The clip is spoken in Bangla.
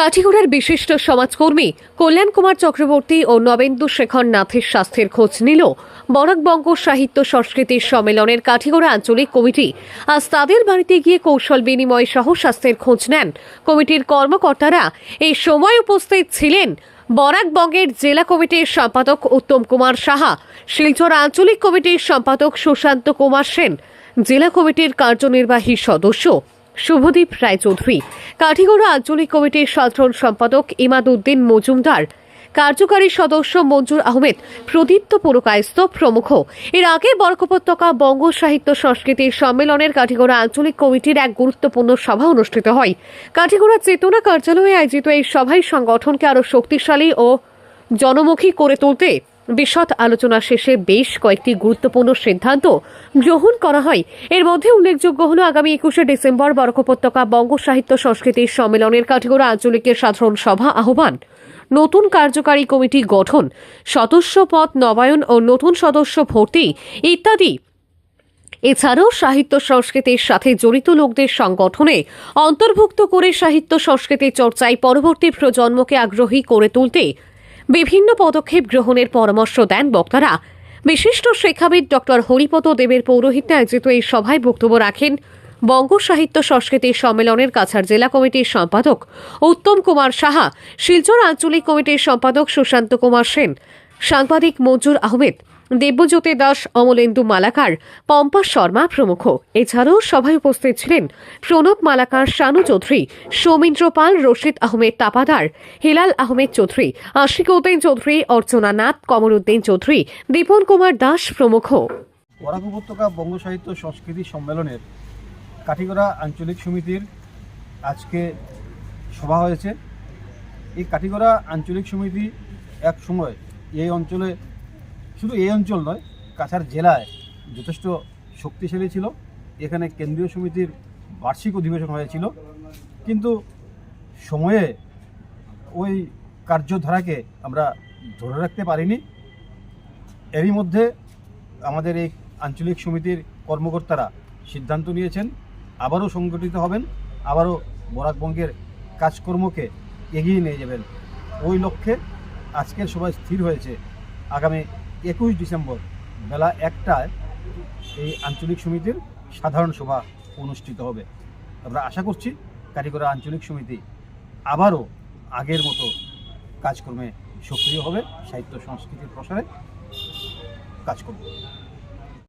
কাঠিগড়ার বিশিষ্ট সমাজকর্মী কল্যাণ কুমার চক্রবর্তী ও নবেন্দু শেখর নাথের স্বাস্থ্যের খোঁজ নিল। বরাকবঙ্গ সাহিত্য সংস্কৃতির সম্মেলনের কাঠিগড়া আঞ্চলিক কমিটি আজ তাদের বাড়িতে গিয়ে কৌশল বিনিময় সহ স্বাস্থ্যের খোঁজ নেন। কমিটির কর্মকর্তারা এই সময় উপস্থিত ছিলেন বরাকবঙ্গের জেলা কমিটির সম্পাদক উত্তম কুমার সাহা, শিলচর আঞ্চলিক কমিটির সম্পাদক সুশান্ত কুমার সেন, জেলা কমিটির কার্যনির্বাহী সদস্য শুভদীপ রায়চৌধুরী। কাঠিগড়া আঞ্চলিক কমিটির সাধারণ সম্পাদক ইমাদউদ্দিন মজুমদার। কার্যকারী সদস্য মঞ্জুর আহমেদ, প্রদীপ্ত পুরকায়স্ত প্রমুখ। এর আগে বরকোপত্যকা বঙ্গ সাহিত্য সংস্কৃতির সম্মেলনের কাঠিগড়া আঞ্চলিক কমিটির এক গুরুত্বপূর্ণ সভা অনুষ্ঠিত হয়। কাঠিগড়া চেতনা কার্যালয়ে আয়োজিত এই সভায় সংগঠনকে আরও শক্তিশালী ও জনমুখী করে তুলতে বিশদ আলোচনা শেষে বেশ কয়েকটি গুরুত্বপূর্ণ সিদ্ধান্ত গ্রহণ করা হয়। এর মধ্যে উল্লেখযোগ্য হল, আগামী একুশে ডিসেম্বর বরক উপত্যকা বঙ্গ সাহিত্য সংস্কৃতির সম্মেলনের কাঠিগড়া আঞ্চলিকের সাধারণ সভা আহ্বান। নতুন কার্যকারী কমিটি গঠন, সদস্য পদ নবায়ন ও নতুন সদস্য ভর্তি ইত্যাদি। এছাড়াও সাহিত্য সংস্কৃতির সাথে জড়িত লোকদের সংগঠনে অন্তর্ভুক্ত করে সাহিত্য সংস্কৃতি চর্চায় পরবর্তী প্রজন্মকে আগ্রহী করে তুলতে বিভিন্ন পদক্ষেপ গ্রহণের পরামর্শ দেন বক্তারা। বিশিষ্ট শিক্ষাবিদ ডক্টর হরিপদ দেবের পৌরোহিত্যে আয়োজিত এই সভায় বক্তব্য রাখেন বঙ্গ সাহিত্য সংস্কৃতি সম্মেলনের কাছাড় জেলা কমিটির সম্পাদক উত্তম কুমার সাহা, শিলচর আঞ্চলিক কমিটির সম্পাদক সুশান্ত কুমার সেন, সাংবাদিক মঞ্জুর আহমেদ দেব্যজ্যোতি দাস, অমলেন্দু মালাকার, পম্পা শর্মা প্রমুখ। এছাড়াও সভায় উপস্থিত ছিলেন প্রণব মালাকার, শানু চৌধুরী, সৌমিন্দ্র পাল, রশিদ আহমেদ তাপাদার, হিলাল আহমেদ চৌধুরী, আশিক উদ্দিন চৌধুরী, অর্চনা নাথ কমরুদ্দিন চৌধুরী, দীপন কুমার দাস প্রমুখ। বরাক উপত্যকা বঙ্গ সাহিত্য সংস্কৃতি সম্মেলনের কাঠিগড়া আঞ্চলিক সমিতির আজকে সভা হয়েছে। এই কাঠিগড়া আঞ্চলিক সমিতি এক সময় এই অঞ্চলে শুধু এই অঞ্চল নয়, কাছাড় জেলায় যথেষ্ট শক্তিশালী ছিল। এখানে কেন্দ্রীয় সমিতির বার্ষিক অধিবেশন হয়েছিল। কিন্তু সময়ে ওই কার্যধারাকে আমরা ধরে রাখতে পারিনি। এরই মধ্যে আমাদের এই আঞ্চলিক সমিতির কর্মকর্তারা সিদ্ধান্ত নিয়েছেন, আবারও সংগঠিত হবেন, আবারও বরাকবঙ্গের কাজকর্মকে এগিয়ে নিয়ে যাবেন। ওই লক্ষ্যে আজকের সবাই স্থির হয়েছে আগামী একুশ ডিসেম্বর বেলা একটায় এই আঞ্চলিক সমিতির সাধারণ সভা অনুষ্ঠিত হবে। আমরা আশা করছি কারিগর আঞ্চলিক সমিতি আবারও আগের মতো কাজকর্মে সক্রিয় হবে, সাহিত্য সংস্কৃতির প্রসারে কাজ করবে।